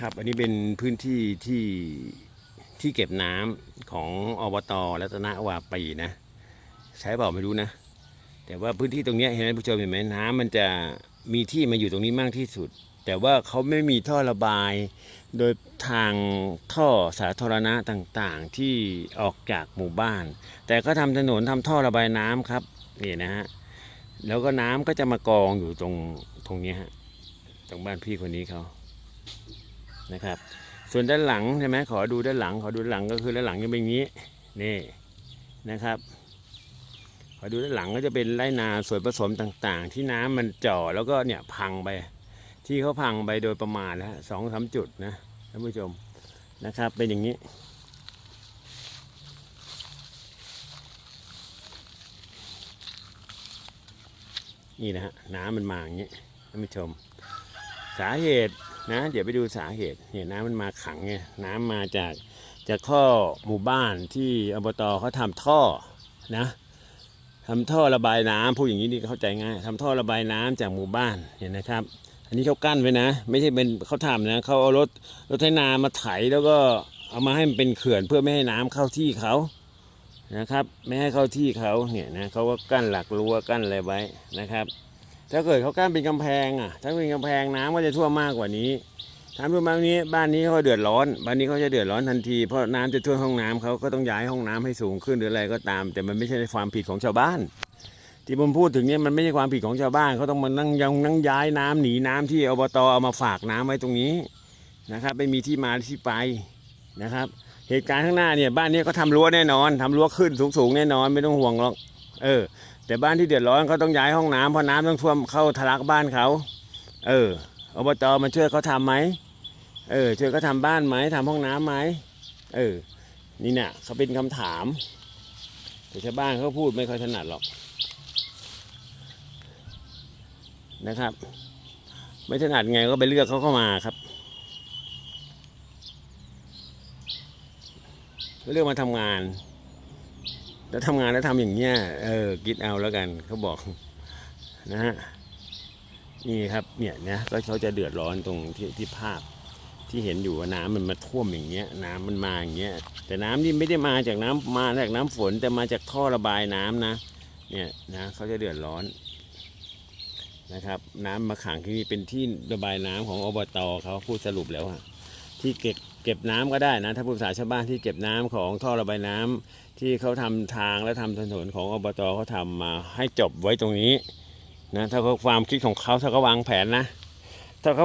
ครับ อันนี้เป็นพื้นที่ที่ที่เก็บน้ำของอบตรัตนวาปีนะ ใช้เปล่าไม่รู้นะ แต่ว่าพื้นที่ตรงนี้เห็นไหมผู้ชมเห็นไหมน้ำมันจะมีที่มาอยู่ตรงนี้มากที่สุด แต่ว่าเขาไม่มีท่อระบาย โดยทางท่อสาธารณะต่างๆ ที่ออกจากหมู่บ้าน แต่ก็ทำถนนทำท่อระบายน้ำครับนี่นะฮะแล้วก็น้ำก็จะมากองอยู่ตรงตรงนี้ฮะตรงบ้านพี่คนนี้เขา นะครับ ส่วนด้านหลังใช่ไหมขอดูด้านหลัง ขอดูด้านหลังก็คือด้านหลังจะเป็นอย่างนี้นี่นะครับ ขอดูด้านหลังก็จะเป็นไรนาส่วนผสมต่างๆ ที่น้ำมันจ่อแล้วก็เนี่ยพังไป ที่เขาพังไปโดยประมาณนะฮะสองสามจุดนะท่านผู้ชมนะครับเป็นอย่างนี้นี่นะฮะน้ำมันมาอย่างนี้ท่านผู้ชม สาเหตุ นะเดี๋ยวไปดูสาเหตุเนี่ยน้ำมันมาขังไงน้ำมาจากจากข้อหมู่บ้านที่อบตเขาทำท่อนะทำท่อระบายน้ำพูดอย่างนี้นี่เข้าใจง่ายทำท่อระบายน้ำจากหมู่บ้านเห็นนะครับ อันนี้เขากั้นไว้นะ ไม่ใช่เป็นเขาทำนะเขาเอารถรถไถนามาไถแล้วก็เอามาให้มันเป็นเขื่อนเพื่อไม่ให้น้ำเข้าที่เขานะครับ ไม่ให้เข้าที่เขาเนี่ยนะเขาก็กั้นหลักรั้วกั้นอะไรไว้นะครับ ถ้าเกิดเขากั้นเป็นกำแพงอะ ถ้าเป็นกำแพงน้ำก็จะท่วมมากกว่านี้ถ้าท่วมมากกว่านี้บ้านนี้เขาเดือดร้อน บ้านนี้เขาจะเดือดร้อนทันที เพราะน้ำจะท่วมห้องน้ำเขาก็ต้องย้ายห้องน้ำให้สูงขึ้นหรืออะไรก็ตาม แต่มันไม่ใช่ความผิดของชาวบ้าน ที่ผมพูดถึงเนี่ยมันไม่ใช่ความผิดของชาวบ้านเขาต้องมานั่งยังนั่งย้ายน้ำหนีน้ำที่อบตเอามาฝากน้ำไว้ตรงนี้นะครับไม่มีที่มาที่ไปนะครับ เหตุการณ์ข้างหน้าเนี่ยบ้านนี้ก็ทำรั้วแน่นอนทำรั้วขึ้นสูงๆแน่นอนไม่ต้องห่วงหรอกเออ แต่บ้านที่เดือดร้อนเขาต้องย้ายห้องน้ำเพราะน้ำต้องท่วมเข้าทะลักบ้านเขาเอออบตมาช่วยเขาทำไหมเออช่วยเขาทำบ้านไหมทำห้องน้ำไหมเออนี่เนี่ยเขาเป็นคำถามแต่ชาวบ้านเขาพูดไม่ค่อยถนัดหรอกนะครับ ไม่ถนัดไงก็ไปเลือกเขาเข้ามาครับเลือกมาทำงาน แล้วทำงานแล้วทำอย่างเงี้ยเออคิดเอาแล้วกันเขาบอกนะฮะนี่ครับเนี่ยนะก็เขาจะเดือดร้อนตรงที่ที่ภาพที่เห็นอยู่ว่าน้ำมันมาท่วมอย่างเงี้ย น้ำมันมาอย่างเงี้ยแต่น้ำนี่ไม่ได้มาจากน้ำมาจากน้ำฝน แต่มาจากท่อระบายน้ำนะเนี่ยนะเขาจะเดือดร้อนนะครับ น้ำมาขังที่นี่เป็นที่ระบายน้ำของอบตเขาพูดสรุปแล้วอะที่เก็บ เก็บน้ำก็ได้นะถ้าผู้สาชาวบ้านที่เก็บน้ำของท่อระบายน้ำที่เขาทำทางและทำถนนของอบตเขาทำมาให้จบไว้ตรงนี้นะถ้าเขาความคิดของเขาถ้าเขาวางแผนนะถ้าเขา